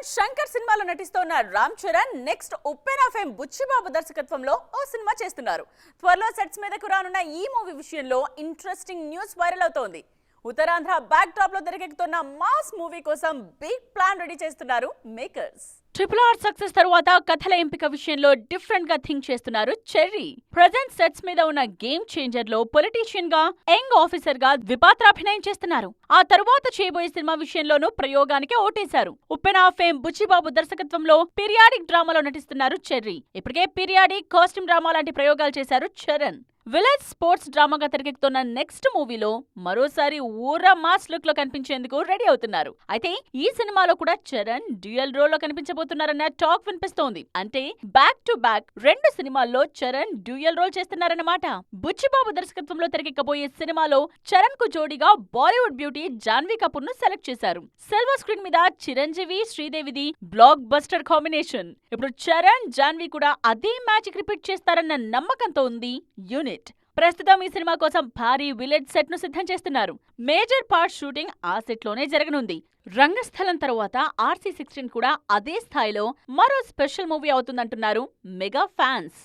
చరణ్ శంకర్ సినిమాలో నటిస్తోన్న రామ్ చరణ్ నెక్స్ట్ ఒపెన్ ఆఫ్ ఎం బుచ్చిబాబు దర్శకత్వంలో ఓ సినిమా చేస్తున్నారు. త్వరలో సెట్స్ మీదకు రానున్న ఈ మూవీ విషయంలో ఇంట్రెస్టింగ్ న్యూస్ వైరల్ అవుతోంది. ఉత్తరాంధ్ర బ్యాక్ డ్రాప్లో తెరకెక్కుతున్న మాస్ మూవీ కోసం బిగ్ ప్లాన్ రెడీ చేస్తున్నారు మేకర్స్ ట్రిపుల్ ఆర్ సక్సెస్ తర్వాత కథల ఎంపిక విషయంలో డిఫరెంట్గా థింక్ చేస్తున్నారు చెర్రీ ప్రజెంట్ సెట్స్ మీద ఉన్న గేమ్ చేంజర్లో పొలిటీషియన్గా యంగ్ ఆఫీసర్గా ద్విపాత్రాభినయం చేస్తున్నారు. ఆ తరువాత చేయబోయే సినిమా విషయంలోనూ ప్రయోగానికి ఓటేశారు. ఉప్పెన ఫేమ్ బుచ్చిబాబు దర్శకత్వంలో పీరియాడిక్ డ్రామాలో నటిస్తున్నారు చెర్రీ ఇప్పటికే పీరియాడిక్ కాస్ట్యూమ్ డ్రామా లాంటి ప్రయోగాలు చేశారు చరణ్ విలేజ్ స్పోర్ట్స్ డ్రామాగా తెరకెక్కుతున్న నెక్స్ట్ మూవీలో మరోసారి ఊర మాస్ లుక్లో కనిపించేందుకు రెడీ అవుతున్నారు. అయితే ఈ సినిమాలో కూడా చరణ్ డ్యూయల్ రోల్లో కనిపించబోతున్నారన్న టాక్ వినిపిస్తోంది. అంటే బ్యాక్ టు బ్యాక్ రెండు సినిమాల్లో చరణ్ డ్యూయల్ రోల్ చేస్తున్నారన్నమాట. బుచ్చిబాబు దర్శకత్వంలో తెరకెక్కబోయే సినిమాలో చరణ్కు జోడీగా బాలీవుడ్ బ్యూటీ జాన్వీ కపూర్ను సెలెక్ట్ చేశారు. సిల్వర్ స్క్రీన్ మీద చిరంజీవి శ్రీదేవిది బ్లాక్ బస్టర్ కాంబినేషన్ ఇప్పుడు చరణ్ జాన్వీ కూడా అదే మ్యాచ్ రిపీట్ చేస్తారన్న నమ్మకంతో ఉంది యూనిట్. ప్రస్తుతం ఈ సినిమా కోసం భారీ విలేజ్ సెట్ను సిద్ధం చేస్తున్నారు. మేజర్ పార్ట్ షూటింగ్ ఆ సెట్లోనే జరగనుంది. రంగస్థలం తరువాత ఆర్సీ సిక్స్టీన్ కూడా అదే స్థాయిలో మరో స్పెషల్ మూవీ అవుతుందంటున్నారు మెగా ఫ్యాన్స్.